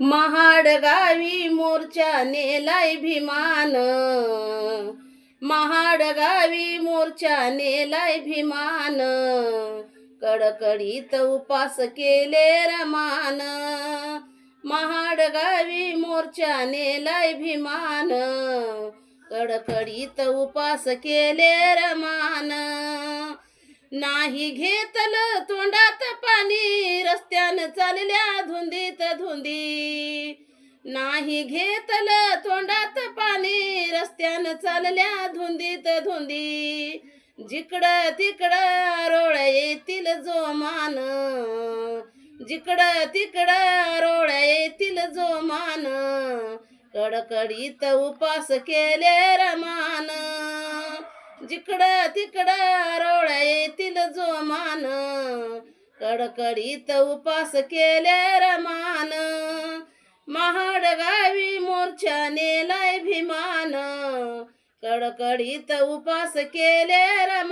महाडगावी मोर्चा नेलाय भीमान महाडगावी मोर्चा नेलाय भीमान कडकडीत उपास केले रमान. महाडगावी मोर्चा नेलाय भीमान कडकडीत उपास केले रमान. नाही घेतलं तोंडात पाणी. रस्त्यान चालल्या धुंदीत धुंदी. नाही घेतल तोंडात पाणी रस्त्यान चालल्या धुंदीत धुंदी. जिकडं तिकडं रोळ येतील जोमान. जिकडं तिकडं रोळ येतील जोमान. कडकडीत उपास केले रमान. जिकडं तिकडं रोळ येतील जोमान. कडकडीत उपास केले रमान. महाडगावी मोर्चा नेलाय भीमान कडकडीत उपास केले रमान.